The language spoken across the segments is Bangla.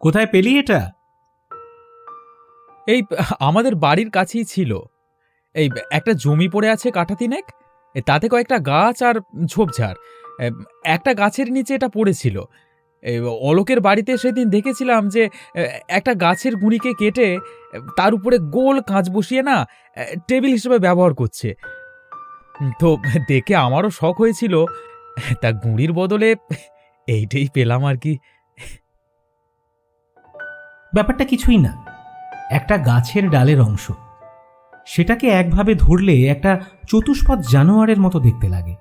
কোথায় পেলি এটা? এই, আমাদের বাড়ির কাছেই ছিল। এই, একটা জমি পড়ে আছে কাঠা তিনেক। তাতে কয়েকটা গাছ আর ঝোপঝাড় একটা গাছের নিচে এটা পড়েছিল। অলোকের বাড়িতে সেদিন দেখেছিলাম যে একটা গাছের গুঁড়িকে কেটে তার উপরে গোল কাঁচ বসিয়ে না টেবিল হিসেবে ব্যবহার করছে। তো দেখে আমারও শখ হয়েছিল। তা গুঁড়ির বদলে এইটাই পেলাম আর কি। ব্যাপারটা কিছুই না। একটা গাছের ডালের অংশ। সেটাকে একভাবে ধরলে একটা চতুষ্পদ জানোয়ারের মতো দেখতে লাগে।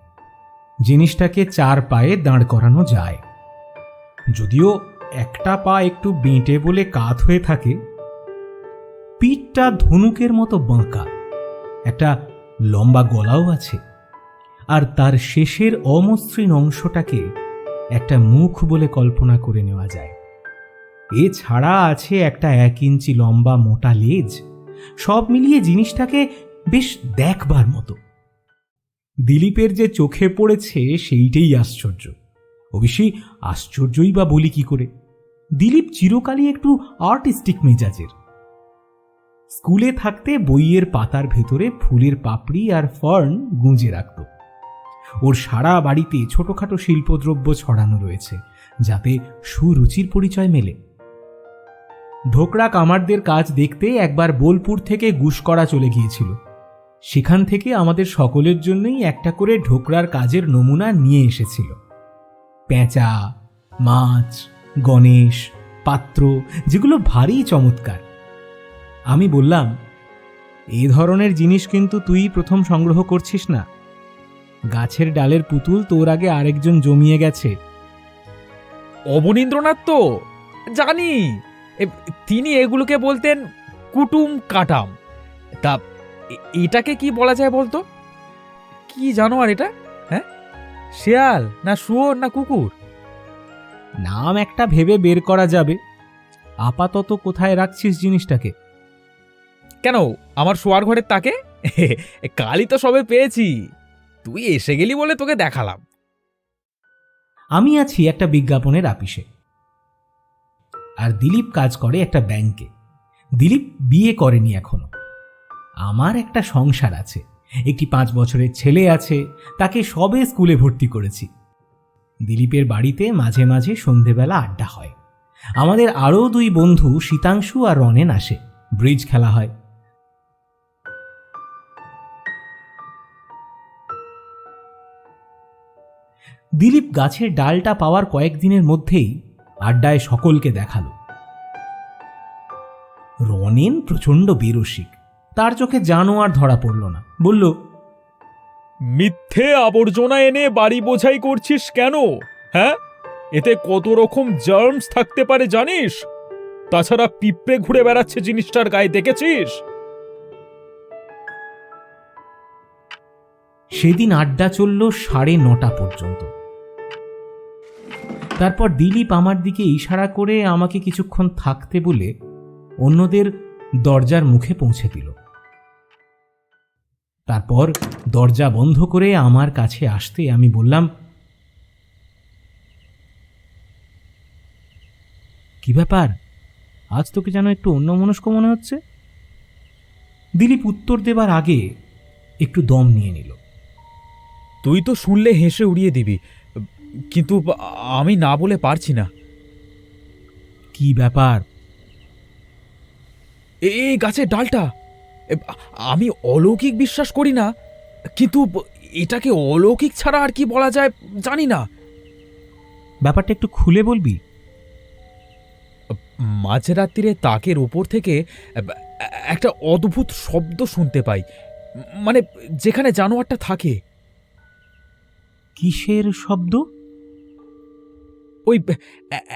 জিনিসটাকে চার পায়ে দাঁড় করানো যায়। যদিও একটা পা একটু বেঁটে বলে কাত হয়ে থাকে, পিঠটা ধনুকের মতো বাঁকা। একটা লম্বা গলাও আছে। আর তার শেষের অমসৃণ অংশটাকে একটা মুখ বলে কল্পনা করে নেওয়া যায়। এছাড়া আছে একটা এক ইঞ্চি লম্বা মোটা লেজ। সব মিলিয়ে জিনিসটাকে বেশ দেখবার মতো। দিলীপের যে চোখে পড়েছে সেইটাই আশ্চর্য। অবশ্যই আশ্চর্যই বা বলি কি করে? দিলীপ চিরকালই একটু আর্টিস্টিক মেজাজের। স্কুলে থাকতে বইয়ের পাতার ভেতরে ফুলের পাপড়ি আর ফার্ন গুঁজে রাখত। ওর সারা বাড়িতে ছোটখাটো শিল্পদ্রব্য ছড়ানো রয়েছে, যাতে সুরুচির পরিচয় মেলে। ঢোকরা কামারদের কাজ দেখতে একবার বোলপুর থেকে গুসকরা চলে গিয়েছিল। সেখান থেকে আমাদের সকলের জন্যই একটা করে ঢোকরার কাজের নমুনা নিয়ে এসেছিল। পেঁচা, মাছ, গণেশ, পাত্র, যেগুলো ভারী চমৎকার। আমি বললাম এই ধরনের জিনিস কিন্তু তুই প্রথম সংগ্রহ করছিস না। গাছের ডালের পুতুল তোর আগে আরেকজন জমিয়ে গেছে। অবনীন্দ্রনাথ তো? জানি। এ, তিনি এগুলোকে বলতেন কুটুম কাটাম। তা এ- এটাকে কি বলা যায় বলতো? কি জানো আর এটা? হ্যাঁ? শেয়াল না শুয়োর না কুকুর? নাম একটা ভেবে বের করা যাবে। আপাতত কোথায় রাখছিস জিনিসটাকে? কেন? আমার শোয়ার ঘরের তাকে? কালই তো সবে পেয়েছি। তুই এসে গেলি বলে তোকে দেখালাম। আমি আছি একটা বিজ্ঞাপনের আপিসে। আর দিলীপ কাজ করে একটা ব্যাংকে। দিলীপ বিয়ে করেনি এখনও। আমার একটা সংসার আছে। একটি পাঁচ বছরের ছেলে আছে। তাকে সবে স্কুলে ভর্তি করেছি। দিলীপের বাড়িতে মাঝে মাঝে সন্ধেবেলা আড্ডা হয়। আমাদের আরও দুই বন্ধু শীতাংশু আর রনেন আসে। ব্রিজ খেলা হয়। দিলীপ গাছের ডালটা পাওয়ার কয়েকদিনের মধ্যেই আড্ডায় সকলকে দেখাল। রনেন প্রচণ্ড বেরসিক। তার চোখে জানোয়ার ধরা পড়ল না। বলল মিথ্যে আবর্জনা এনে বাড়ি বোঝাই করছিস কেন? হ্যাঁ? এতে কত রকম জার্মস থাকতে পারে জানিস? তাছাড়া পিঁপড়ে ঘুরে বেড়াচ্ছে জিনিসটার গায়ে দেখেছিস? সেদিন আড্ডা চলল সাড়ে নটা পর্যন্ত। তারপর দিলীপ আমার দিকে ইশারা করে আমাকে কিছুক্ষণ থাকতে বলে অন্যদের দরজার মুখে পৌঁছে দিল। তারপর দরজা বন্ধ করে আমার কাছে আসতে আমি বললাম, কি ব্যাপার? আজ তোকে যেন একটু অন্যমনস্ক মনে হচ্ছে? দিলীপ উত্তর দেবার আগে একটু দম নিয়ে নিল। তুই তো শুনলে হেসে উড়িয়ে দিবি। কিন্তু আমি না বলে পারছি না। কি ব্যাপার? এই গাছের ডালটা আমি অলৌকিক বিশ্বাস করি না কিন্তু এটাকে অলৌকিক ছাড়া আর কি বলা যায় জানি না। ব্যাপারটা একটু খুলে বলবি? মাঝরাত্রিরে তাকের ওপর থেকে একটা অদ্ভুত শব্দ শুনতে পাই মানে যেখানে জানোয়ারটা থাকে। কিসের শব্দ? ওই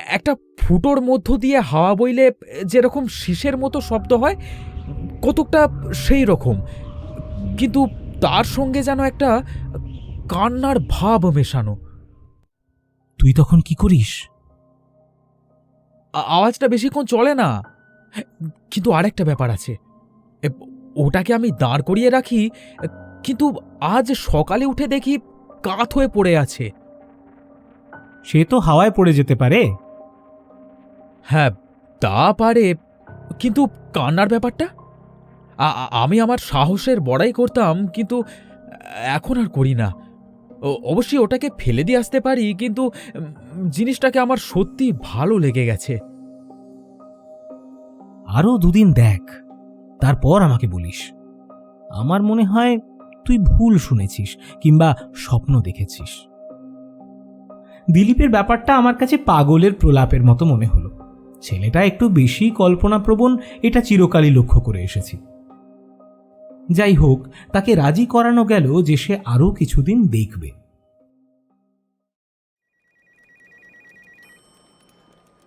একটা ফুটোর মধ্য দিয়ে হাওয়া বইলে যেরকম শীষের মতো শব্দ হয় কতকটা সেই রকম। কিন্তু তার সঙ্গে যেন একটা কান্নার ভাব মেশানো। তুই তখন কি করিস? আওয়াজটা বেশিক্ষণ চলে না। কিন্তু আরেকটা ব্যাপার আছে। ওটাকে আমি দাঁড় করিয়ে রাখি কিন্তু আজ সকালে উঠে দেখি কাত হয়ে পড়ে আছে। সে তো হাওয়ায় পড়ে যেতে পারে। হ্যাঁ তা পারে কিন্তু কান্নার ব্যাপারটা? আমি আমার সাহসের বড়াই করতাম কিন্তু এখন আর করি না। ও- অবশ্যই ওটাকে ফেলে দিয়ে আসতে পারি কিন্তু জিনিসটাকে আমার সত্যি ভালো লেগে গেছে। আরও দুদিন দেখ তারপর আমাকে বলিস। আমার মনে হয় তুই ভুল শুনেছিস কিংবা স্বপ্ন দেখেছিস। দিলীপের ব্যাপারটা আমার কাছে পাগলের প্রলাপের মতো মনে হলো। ছেলেটা একটু বেশি কল্পনাপ্রবণ এটা চিরকালই লক্ষ্য করে এসেছি। যাই হোক তাকে রাজি করানো গেল যে সে আরও কিছুদিন দেখবে।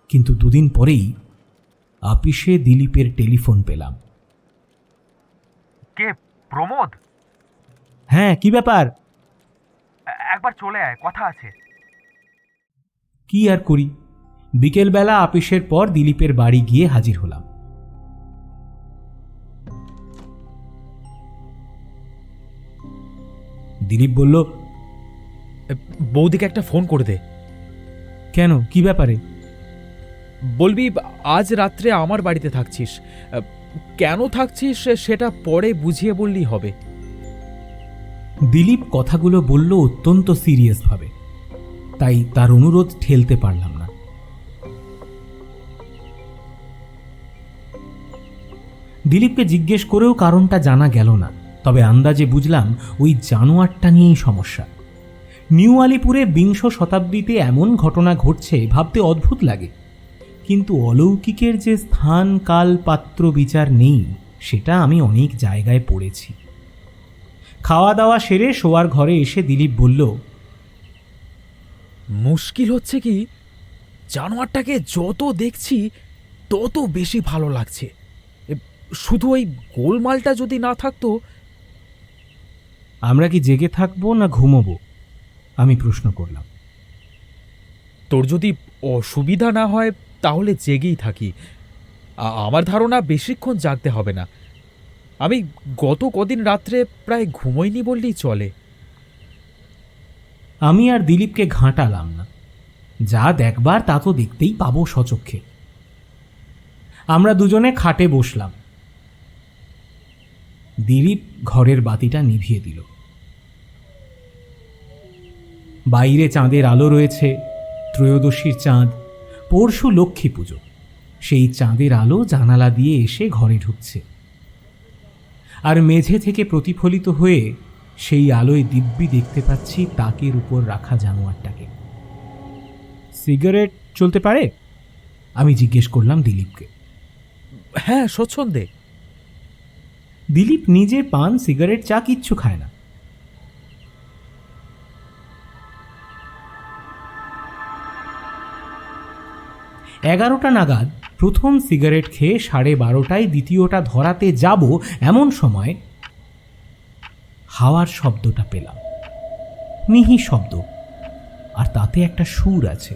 কিন্তু দুদিন পরেই আপিসে দিলীপের টেলিফোন পেলাম। কে? প্রমোদ? হ্যাঁ কি ব্যাপার? একবার চলে আয় কথা আছে। কি আর করি? বিকেলবেলা আপিসের পর দিলীপের বাড়ি গিয়ে হাজির হলাম। দিলীপ বলল বৌদিকে একটা ফোন করে দে। কেন? কি ব্যাপারে? বলবি আজ রাত্রে আমার বাড়িতে থাকছিস। কেন থাকছিস সেটা পরে বুঝিয়ে বললেই হবে। দিলীপ কথাগুলো বলল অত্যন্ত সিরিয়াসভাবে। তাই তার অনুরোধ ঠেলতে পারলাম না। দিলীপকে জিজ্ঞেস করেও কারণটা জানা গেল না, তবে আন্দাজে বুঝলাম ওই জানোয়ারটা নিয়েই সমস্যা। নিউ আলিপুরে বিংশ শতাব্দীতে এমন ঘটনা ঘটছে ভাবতে অদ্ভুত লাগে। কিন্তু অলৌকিকের যে স্থান, কাল, পাত্র, বিচার নেই, সেটা আমি অনেক জায়গায় পড়েছি। খাওয়া দাওয়া সেরে শোয়ার ঘরে এসে দিলীপ বলল মুশকিল হচ্ছে কি জানোয়ারটাকে যত দেখছি তত বেশি ভালো লাগছে। শুধু ওই গোলমালটা যদি না থাকতো। আমরা কি জেগে থাকব না ঘুমোবো? আমি প্রশ্ন করলাম। তোর যদি অসুবিধা না হয় তাহলে জেগেই থাকি। আমার ধারণা বেশিক্ষণ জাগতে হবে না। আমি গত কদিন রাত্রে প্রায় ঘুমোইনি বললেই চলে। আমি আর দিলীপকে ঘাঁটালাম না। যা দেখবার তা তো দেখতেই পাবো সচক্ষে। আমরা দুজনে খাটে বসলাম। দিলীপ ঘরের বাতিটা নিভিয়ে দিল। বাইরে চাঁদের আলো রয়েছে, ত্রয়োদশীর চাঁদ, পরশু লক্ষ্মী পুজো। সেই চাঁদের আলো জানালা দিয়ে এসে ঘরে ঢুকছে। আর মেঝে থেকে প্রতিফলিত হয়ে সেই আলোয় দিব্যি দেখতে পাচ্ছি তাকের উপর রাখা জানোয়ারটাকে। সিগারেট চলতে পারে? আমি জিজ্ঞেস করলাম দিলীপকে। হ্যাঁ স্বচ্ছন্দে। দিলীপ নিজে পান সিগারেট চা কিচ্ছু খায় না। এগারোটা নাগাদ প্রথম সিগারেট খেয়ে সাড়ে বারোটায় দ্বিতীয়টা ধরাতে যাব এমন সময় হাওয়ার শব্দটা পেলাম। মিহি শব্দ, আর তাতে একটা সুর আছে।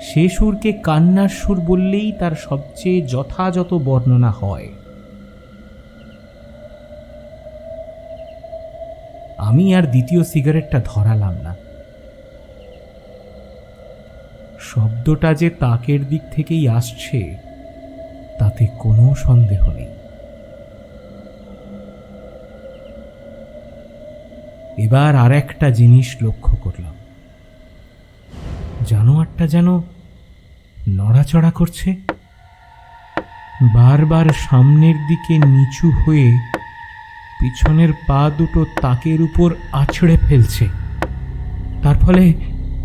সে সুরকে কান্নার সুর বললেই তার সবচেয়ে যথাযথ বর্ণনা হয়। আমি আর দ্বিতীয় সিগারেটটা ধরালাম না। শব্দটা যে তাকের দিক থেকেই আসছে তাতে কোনো সন্দেহ নেই। এবার আর একটা জিনিস লক্ষ্য করলাম। জানোয়ারটা যেন নড়াচড়া করছে। বারবার সামনের দিকে নিচু হয়ে পিছনের পা দুটো তাকের উপর আছড়ে ফেলছে। তার ফলে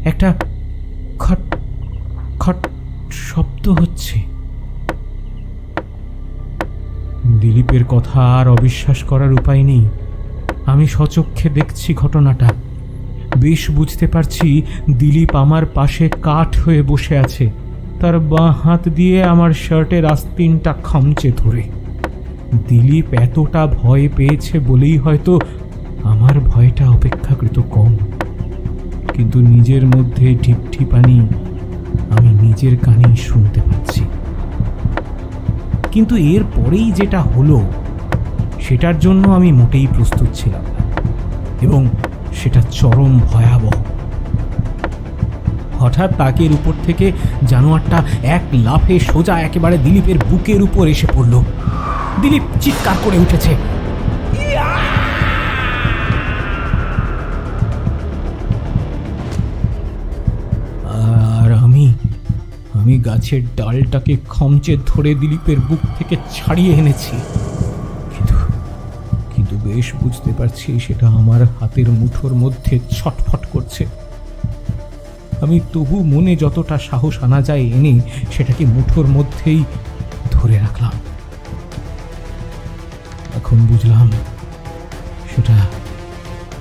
একটা খট খট শব্দ হচ্ছে। দিলীপের কথা আর অবিশ্বাস করার উপায় নেই। আমি সচক্ষে দেখছি ঘটনাটা। বেশ বুঝতে পারছি দিলীপ আমার পাশে কাঠ হয়ে বসে আছে। তার বাঁ হাত দিয়ে আমার শার্টের আস্তিনটা খামচে ধরে। দিলীপ এতটা ভয় পেয়েছে বলেই হয়তো আমার ভয়টা অপেক্ষাকৃত কম। কিন্তু নিজের মধ্যে ঢিপঢিপানি আমি নিজের কানেই শুনতে পাচ্ছি। কিন্তু এর পরেই যেটা হলো, সেটার জন্য আমি মোটেই প্রস্তুত ছিলাম এবং সেটা চরম ভয়াবহ। হঠাৎ তাকের উপর থেকে জানোয়ারটা এক লাফে সোজা একেবারে দিলীপের বুকের উপর এসে পড়ল। দিলীপ চিৎকার করে উঠেছে। আমি গাছের ডালটাকে খমচে ধরে দিলীপের বুক থেকে ছাড়িয়ে এনেছি। কিন্তু কিন্তু বেশ বুঝতে পারছি সেটা আমার হাতের মুঠোর মধ্যে ছটফট করছে। আমি তবু মনে যতটা সাহস আনা যায় এনে সেটাকে মুঠোর মধ্যেই ধরে রাখলাম। এখন বুঝলাম সেটা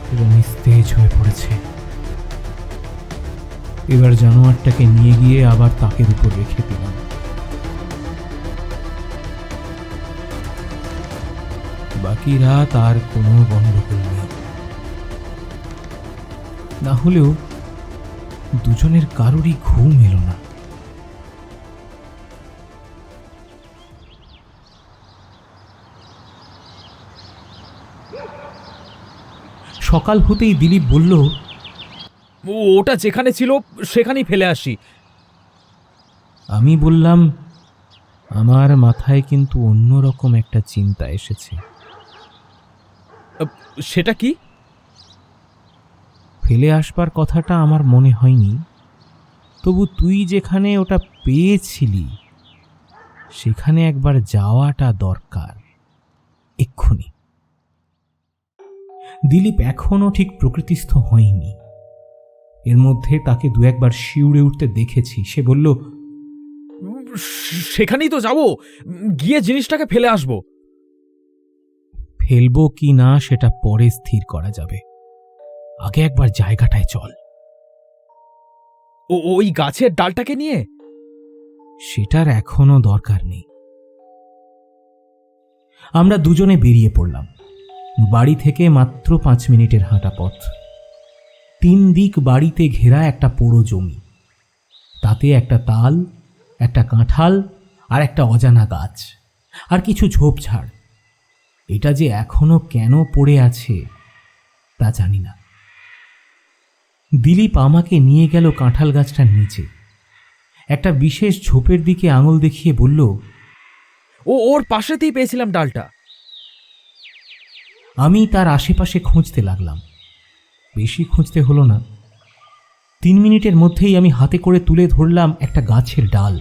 সেটা নিস্তেজ হয়ে পড়েছে। এবার জানোয়ারটাকে নিয়ে গিয়ে আবার তাকের উপর রেখে দিলাম। বাকি রাত আর কোনো গন্ডগোল নেই। না হলেও দুজনের কারোরই ঘুম এলো না। সকাল হতেই দিলীপ বলল ওটা যেখানে ছিল সেখানেই ফেলে আসি। আমি বললাম আমার মাথায় কিন্তু অন্যরকম একটা চিন্তা এসেছে। সেটা কি? ফেলে আসবার কথাটা আমার মনে হয়নি। তবু তুই যেখানে ওটা পেয়েছিলি সেখানে একবার যাওয়াটা দরকার। এক্ষুনি। দিলীপ এখনও ঠিক প্রকৃতিস্থ হয়নি। এর মধ্যে তাকে দু একবার শিউড়ে উঠতে দেখেছি। সে বলল সেখানেই তো যাব। গিয়ে জিনিসটাকে ফেলে আসব। ফেলব কি না সেটা পরে স্থির করা যাবে। আগে একবার জায়গাটায় চল। ও ওই গাছের ডালটাকে নিয়ে? সেটার এখনও দরকার নেই। আমরা দুজনে বেরিয়ে পড়লাম। বাড়ি থেকে মাত্র পাঁচ মিনিটের হাঁটা পথ। তিন দিক বাড়িতে ঘেরা একটা পোড়ো জমি। তাতে একটা তাল একটা কাঁঠাল আর একটা অজানা গাছ আর কিছু ঝোপঝাড়। এটা যে এখনও কেন পড়ে আছে তা জানি না। দিলীপ আমাকে নিয়ে গেল কাঁঠাল গাছটার নিচে। একটা বিশেষ ঝোপের দিকে আঙুল দেখিয়ে বলল ও ওর পাশেতেই পেয়েছিলাম ডালটা। আমি তার আশেপাশে খুঁজতে লাগলাম। বেশি খুঁজতে হলো না। তিন মিনিটের মধ্যেই আমি হাতে করে তুলে ধরলাম একটা গাছের ডাল।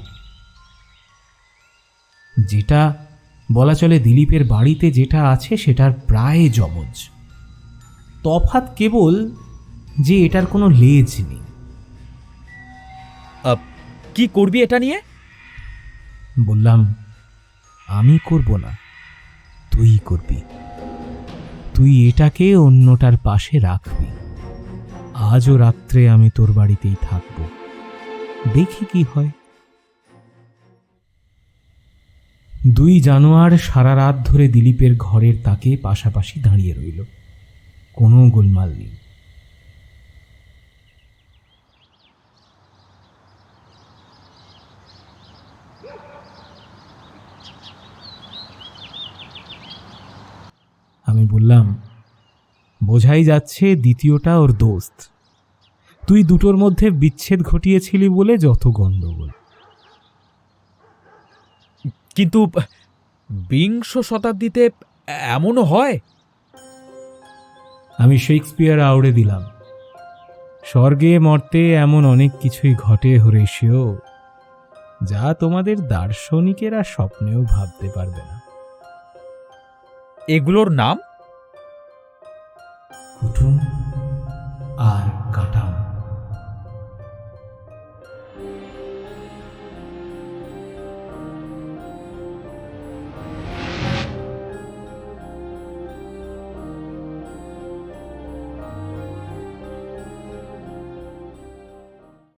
যেটা বলা চলে দিলীপের বাড়িতে যেটা আছে সেটার প্রায় জমজ। তফাৎ কেবল যে এটার কোনো লেজ নেই। কি করবি এটা নিয়ে? বললাম আমি করব না তুই করবি। তুই এটাকে অন্যটার পাশে রাখবি। আজও রাত্রে আমি তোর বাড়িতেই থাকব। দেখি কি হয়। দুই জানোয়ার সারা রাত ধরে দিলীপের ঘরের তাকে পাশাপাশি দাঁড়িয়ে রইল। কোনো গোলমাল নেই আমি বললাম বোঝাই যাচ্ছে দ্বিতীয়টা ওর দোস্ত। তুই দুটোর মধ্যে বিচ্ছেদ ঘটিয়েছিলি বলে যত গণ্ডগোল। কিন্তু বিংশ শতাব্দীতে এমনও হয়? আমি শেক্সপিয়ার আউড়ে দিলাম। স্বর্গে মর্তে এমন অনেক কিছুই ঘটে হরেশিও যা তোমাদের দার্শনিকেরা স্বপ্নেও ভাবতে পারবে না। এগুলোর নাম? Kutum